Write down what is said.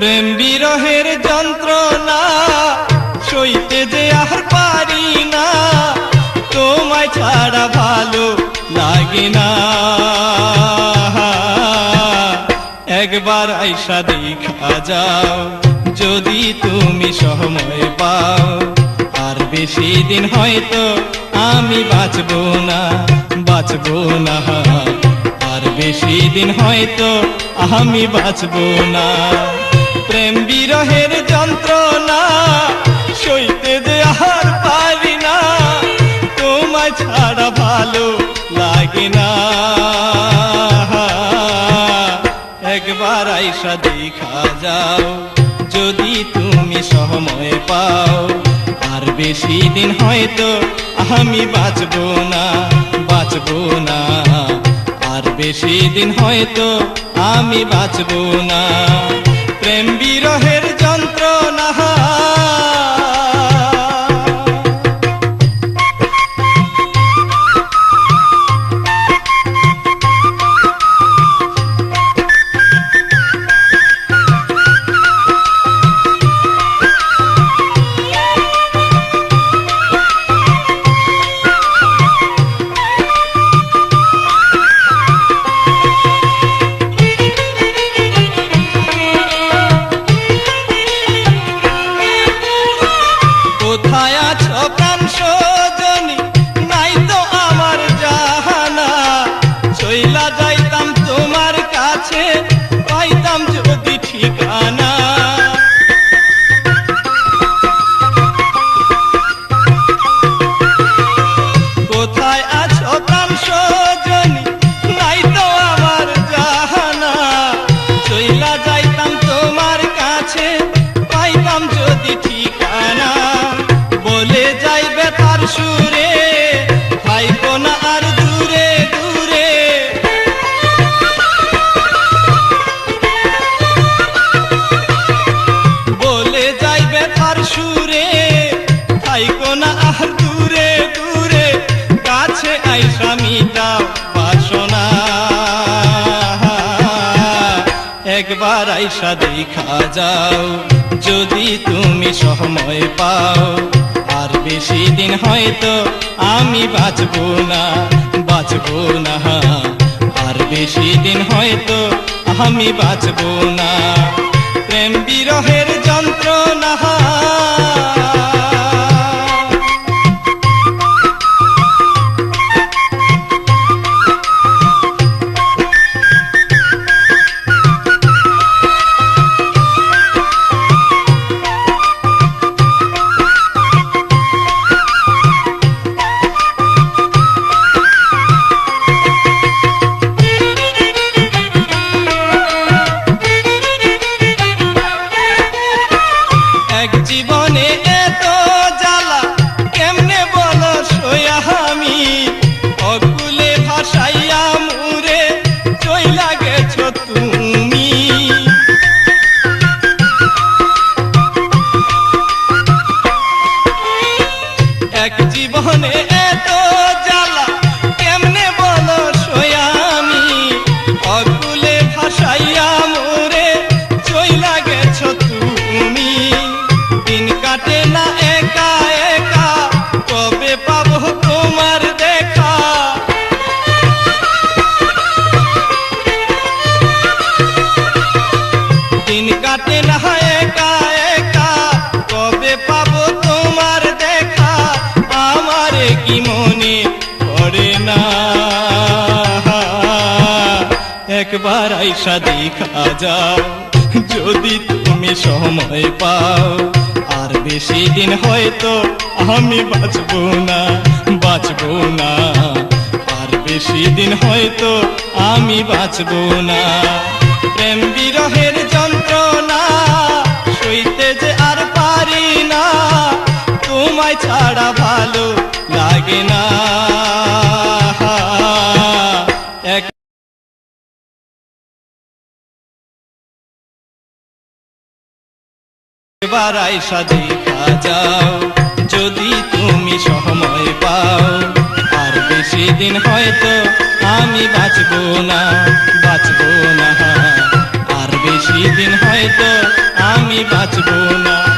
প্রেম বিরহের যন্ত্রণা, সইতে যে আর পারি না, তোমায় ছাড়া ভালো লাগে না। একবার আইসা দেখা যাও, যদি তুমি সময় পাও। আর বেশি দিন হয়তো আমি বাঁচবো না বাঁচবো না। আর বেশি দিন হয়তো আমি বাঁচবো না। প্রেম বিরহের যন্ত্রণা, সইতে যে আর পারি না, তোমায় ছাড়া ভালো লাগে না। একবার আইসা দেখা যাও, যদি তুমি সময় পাও, আর বেশি দিন হয়তো আমি বাঁচবো না বাঁচবো না। আর বেশি দিন হয়তো আমি বাঁচবো না। প্রেম বিরহের যন্ত্রণা মিটাও বাসনা। একবার আইসা দেখা যাও, যদি তুমি সময় পাও। আর বেশি দিন হয়তো আমি বাঁচবো না বাঁচবো না। আর বেশি দিন হয়তো আমি বাঁচবো না। প্রেম বিরহের যন্ত্রণা জীবনে একবার আইসা দেখা যাও। যদি তুমি সময় পাও, আর বেশি দিন হয়তো আমি বাঁচবো না বাঁচবো না। আর বেশি দিন হয়তো আমি বাঁচবো না। প্রেম বিরহের যন্ত্রণা এবার আয়সা দেখা যাও, যদি তুমি সময় পাও। আর বেশি দিন হয়তো আমি বাঁচবো না বাঁচবো না। আর বেশি দিন হয়তো আমি বাঁচবো না।